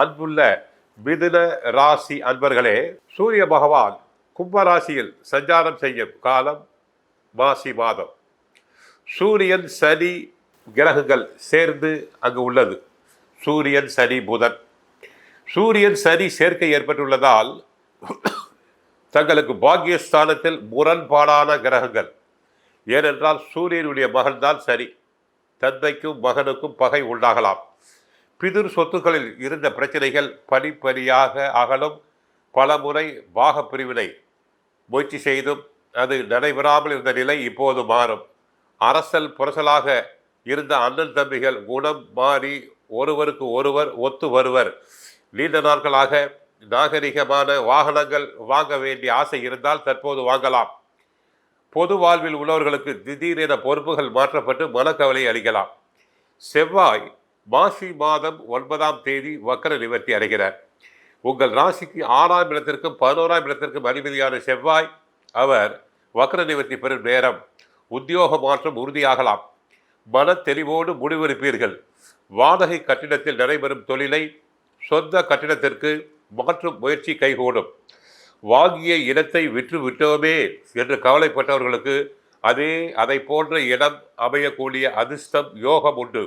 அன்புள்ள மிதுன ராசி அன்பர்களே சூரிய பகவான் கும்பராசியில் சஞ்சாரம் செய்யும் காலம் மாசி மாதம். சூரியன் சனி கிரகங்கள் சேர்ந்து அங்கு உள்ளது. சூரியன் சனி புதன். சூரியன் சனி சேர்க்கை ஏற்பட்டுள்ளதால் தங்களுக்கு பாக்கியஸ்தானத்தில் முரண்பாடான கிரகங்கள். ஏனென்றால் சூரியனுடைய மகன்தான் சனி. தந்தைக்கும் மகனுக்கும் பகை உண்டாகலாம். பிதிர் சொத்துக்களில் இருந்த பிரச்சனைகள் படிப்படியாக அகலும். பலமுறை பாகப் பிரிவினை முயற்சி செய்தும் அது நடைபெறாமல் இருந்த நிலை இப்போது மாறும். அரசல் புரசலாக இருந்த அண்ணன் தம்பிகள் குணம் மாறி ஒருவருக்கு ஒருவர் ஒத்து வருவர். நீண்ட நாட்களாக நாகரிகமான வாகனங்கள் வாங்க வேண்டிய ஆசை இருந்தால் தற்போது வாங்கலாம். பொது வாழ்வில் உள்ளவர்களுக்கு திடீரென பொறுப்புகள் மாற்றப்பட்டு மனக்கவலை அளிக்கலாம். செவ்வாய் மாசி மாதம் ஒன்பதாம் தேதி வக்கர நிவர்த்தி அடைகிறார். உங்கள் ராசிக்கு ஆறாம் இடத்திற்கும் பதினோராம் இடத்திற்கும் அதிபதியான செவ்வாய் அவர் வக்கர நிவர்த்தி பெறும் நேரம். உத்தியோக மாற்றம் உறுதியாகலாம். மன தெளிவோடு முடிவெடுப்பீர்கள். வாடகை கட்டிடத்தில் நடைபெறும் தொழிலை சொந்த கட்டிடத்திற்கு மாற்றும் முயற்சி கைகூடும். வாங்கிய இடத்தை விற்று விட்டோமே என்று கவலைப்பட்டவர்களுக்கு அதே அதை போன்ற இடம் அமையக்கூடிய அதிர்ஷ்டம் யோகம் உண்டு.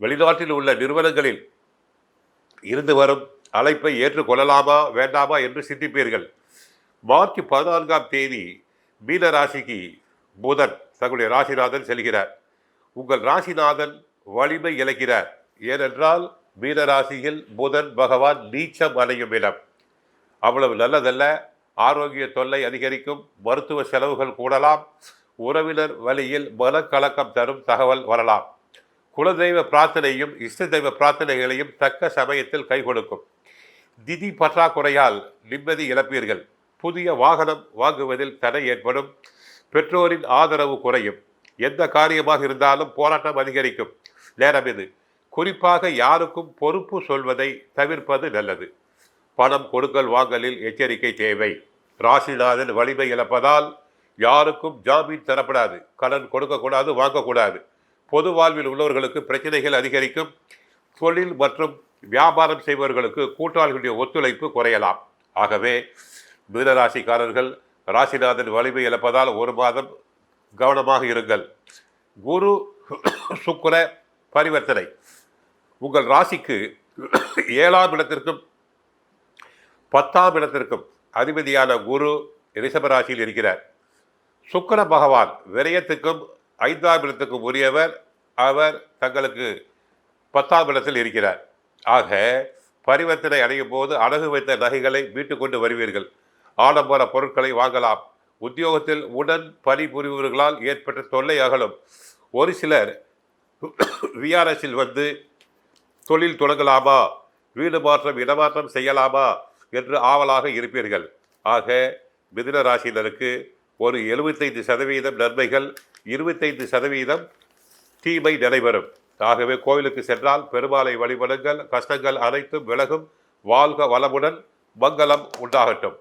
வெளிநாட்டில் உள்ள நிறுவனங்களில் இருந்து வரும் அழைப்பை ஏற்றுக்கொள்ளலாமா வேண்டாமா என்று சிந்திப்பீர்கள். மார்ச் பதினான்காம் தேதி மீன ராசிக்கு புதன் தங்களுடைய ராசிநாதன் செல்கிறார். உங்கள் ராசிநாதன் வலிமை இழக்கிறார். ஏனென்றால் மீன ராசியில் புதன் பகவான் நீச்சம் அடையும் இடம். அவ்வளவு நல்லதல்ல. ஆரோக்கிய தொல்லை அதிகரிக்கும். மருத்துவ செலவுகள் கூடலாம். உறவினர் வழியில் மனக்கலக்கம் தரும் தகவல் வரலாம். குலதெய்வ பிரார்த்தனையும் இஷ்ட தெய்வ பிரார்த்தனைகளையும் தக்க சமயத்தில் கை கொடுக்கும். திதி பற்றாக்குறையால் நிம்மதி இழப்பீர்கள். புதிய வாகனம் வாங்குவதில் தடை ஏற்படும். பெற்றோரின் ஆதரவு குறையும். எந்த காரியமாக இருந்தாலும் போராட்டம் அதிகரிக்கும். நேரம் இது. குறிப்பாக யாருக்கும் பொறுப்பு சொல்வதை தவிர்ப்பது நல்லது. பணம் கொடுக்கல் வாங்கலில் எச்சரிக்கை தேவை. ராசிநாதன் வலிமை இழப்பதால் யாருக்கும் ஜாமீன் தரப்படாது. கடன் கொடுக்கக்கூடாது வாங்கக்கூடாது. பொது வாழ்வில் உள்ளவர்களுக்கு பிரச்சனைகள் அதிகரிக்கும். தொழில் மற்றும் வியாபாரம் செய்பவர்களுக்கு கூட்டாளிகளுடைய ஒத்துழைப்பு குறையலாம். ஆகவே மீனராசிக்காரர்கள் ராசிநாதன் வலிமை இழப்பதால் ஒரு மாதம் கவனமாக இருங்கள். குரு சுக்கர பரிவர்த்தனை. உங்கள் ராசிக்கு ஏழாம் இடத்திற்கும் பத்தாம் இடத்திற்கும் அதிபதியான குரு ரிஷபராசியில் இருக்கிறார். சுக்கர பகவான் விரயத்துக்கும் ஐந்தாம் உரியவர் அவர் தங்களுக்கு பத்தாம் இடத்தில் இருக்கிறார். ஆக பரிவர்த்தனை அடையும் போது அழகு வைத்த நகைகளை மீட்டு கொண்டு வருவீர்கள். ஆடம்பர பொருட்களை வாங்கலாம். உத்தியோகத்தில் உடன் பணிபுரிபவர்களால் ஏற்பட்ட தொல்லை அகலும். ஒரு சிலர் விஆர்எஸில் வந்து தொழில் தொடங்கலாமா? வீடு மாற்றம் இடமாற்றம் செய்யலாமா? என்று ஆவலாக இருப்பீர்கள். ஆக மிதுன ராசியினருக்கு ஒரு எழுபத்தைந்து சதவீதம் நன்மைகள் இருபத்தைந்து சதவீதம் தீமை நடைபெறும் ஆகவே கோவிலுக்கு சென்றால் பெருமாளை வழிபடுங்கள் கஷ்டங்கள் அனைத்தும் விலகும் வாழ்க வளமுடன் மங்களம் உண்டாகட்டும்.